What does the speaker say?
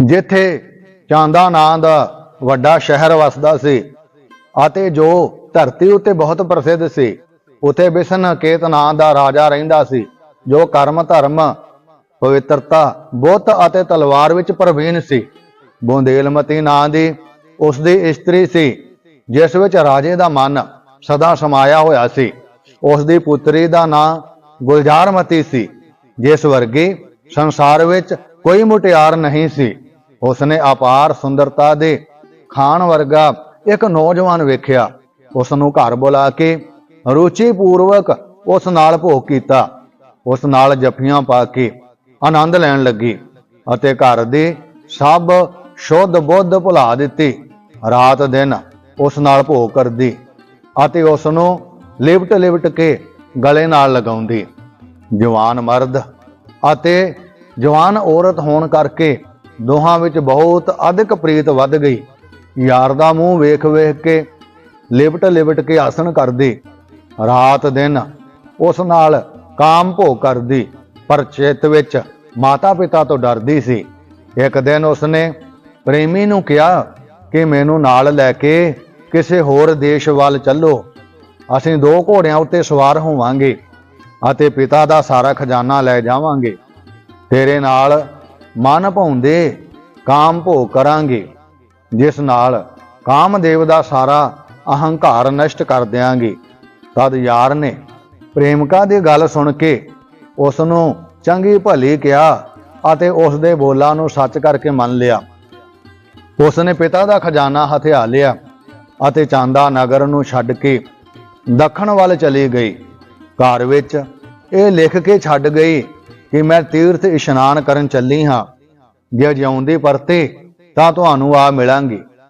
ਜਿੱਥੇ ਚਾਂਦਾ ਨਾਂ ਦਾ ਵੱਡਾ ਸ਼ਹਿਰ ਵਸਦਾ ਸੀ ਅਤੇ ਜੋ ਧਰਤੀ ਉੱਤੇ ਬਹੁਤ ਪ੍ਰਸਿੱਧ ਸੀ, ਉਥੇ ਬਿਸ਼ਨ ਕੇਤ ਨਾਂ ਦਾ ਰਾਜਾ ਰਹਿੰਦਾ ਸੀ, ਜੋ ਕਰਮ, ਧਰਮ, ਪਵਿੱਤਰਤਾ, ਬੁੱਤ ਅਤੇ ਤਲਵਾਰ ਵਿੱਚ ਪ੍ਰਵੀਨ ਸੀ। ਬੁੰਦੇਲਮਤੀ ਨਾਂ ਦੀ ਉਸ ਦੀ ਇਸਤਰੀ ਸੀ, ਜਿਸ ਵਿੱਚ ਰਾਜੇ ਦਾ ਮਨ ਸਦਾ ਸਮਾਇਆ ਹੋਇਆ ਸੀ। ਉਸ ਦੀ ਪੁੱਤਰੀ ਦਾ ਨਾਂ ਗੁਲਜ਼ਾਰਮਤੀ ਸੀ, ਜਿਸ ਵਰਗੀ ਸੰਸਾਰ ਵਿੱਚ ਕੋਈ ਮੁਟਿਆਰ ਨਹੀਂ ਸੀ। ਉਸਨੇ ਅਪਾਰ ਸੁੰਦਰਤਾ ਦੇ ਖਾਨ ਵਰਗਾ ਇੱਕ ਨੌਜਵਾਨ ਵੇਖਿਆ। ਉਸ ਨੂੰ ਘਰ ਬੁਲਾ ਕੇ ਰੁਚੀ ਪੂਰਵਕ ਉਸ ਨਾਲ ਭੋਗ ਕੀਤਾ। ਉਸ ਨਾਲ ਜੱਫੀਆਂ ਪਾ ਕੇ ਆਨੰਦ ਲੈਣ ਲੱਗੀ ਅਤੇ ਘਰ ਦੀ ਸਭ ਸ਼ੁੱਧ ਬੁੱਧ ਭੁਲਾ ਦਿੱਤੀ। ਰਾਤ ਦਿਨ ਉਸ ਨਾਲ ਭੋਗ ਕਰਦੀ ਅਤੇ ਉਸ ਨੂੰ ਲਿਵਟ ਲਿਵਟ ਕੇ ਗਲੇ ਨਾਲ ਲਗਾਉਂਦੀ। ਜਵਾਨ ਮਰਦ ਅਤੇ ਜਵਾਨ ਔਰਤ ਹੋਣ ਕਰਕੇ ਦੋਹਾਂ ਵਿੱਚ ਬਹੁਤ ਅਧਿਕ ਪ੍ਰੀਤ ਵੱਧ ਗਈ। ਯਾਰ ਦਾ ਮੂੰਹ ਵੇਖ ਵੇਖ ਕੇ ਲਿਵਟ ਲਿਵਟ ਕੇ ਆਸਣ ਕਰਦੀ। ਰਾਤ ਦਿਨ ਉਸ ਨਾਲ ਕਾਮ ਭੋਗ ਕਰਦੀ, ਪਰ ਚਿੱਤ ਵਿੱਚ ਮਾਤਾ ਪਿਤਾ ਤੋਂ ਡਰਦੀ ਸੀ। ਇੱਕ ਦਿਨ ਉਸਨੇ ਪ੍ਰੇਮੀ ਨੂੰ ਕਿਹਾ ਕਿ ਮੈਨੂੰ ਨਾਲ ਲੈ ਕੇ ਕਿਸੇ ਹੋਰ ਦੇਸ਼ ਵੱਲ ਚੱਲੋ। ਅਸੀਂ ਦੋ ਘੋੜਿਆਂ ਉੱਤੇ ਸਵਾਰ ਹੋਵਾਂਗੇ ਅਤੇ ਪਿਤਾ ਦਾ ਸਾਰਾ ਖਜ਼ਾਨਾ ਲੈ ਜਾਵਾਂਗੇ। ਤੇਰੇ ਨਾਲ ਮਨ ਭਾਉਂਦੇ, ਕਾਮ ਭੋਗ ਕਰਾਂਗੇ। ਜਿਸ ਨਾਲ ਕਾਮਦੇਵ ਦਾ ਸਾਰਾ ਅਹੰਕਾਰ ਨਸ਼ਟ ਕਰ ਦਿਆਂਗੇ। ਤਦ ਯਾਰ ਨੇ ਪ੍ਰੇਮਿਕਾ ਦੀ ਗੱਲ ਸੁਣ ਕੇ ਉਸ ਨੂੰ ਚੰਗੀ ਭਲੀ ਕਿਹਾ ਅਤੇ ਉਸ ਦੇ ਬੋਲਾਂ ਨੂੰ ਸੱਚ ਕਰਕੇ ਮੰਨ ਲਿਆ। ਉਸ ਨੇ ਪਿਤਾ ਦਾ ਖਜ਼ਾਨਾ ਹਥਿਆ ਲਿਆ ਅਤੇ ਚਾਂਦਾ ਨਗਰ ਨੂੰ ਛੱਡ ਕੇ ਦੱਖਣ ਵੱਲ ਚਲੀ ਗਈ। ਘਰ ਵਿੱਚ ਇਹ ਲਿਖ ਕੇ ਛੱਡ ਗਈ ਕਿ ਮੈਂ ਤੀਰਥ ਇਸ਼ਨਾਨ ਕਰਨ ਚੱਲੀ ਹਾਂ ਜੇ ਜਿਉਂਦੀ ਪਰਤੇ ਤਾਂ ਤੁਹਾਨੂੰ ਆ ਮਿਲਾਂਗੀ।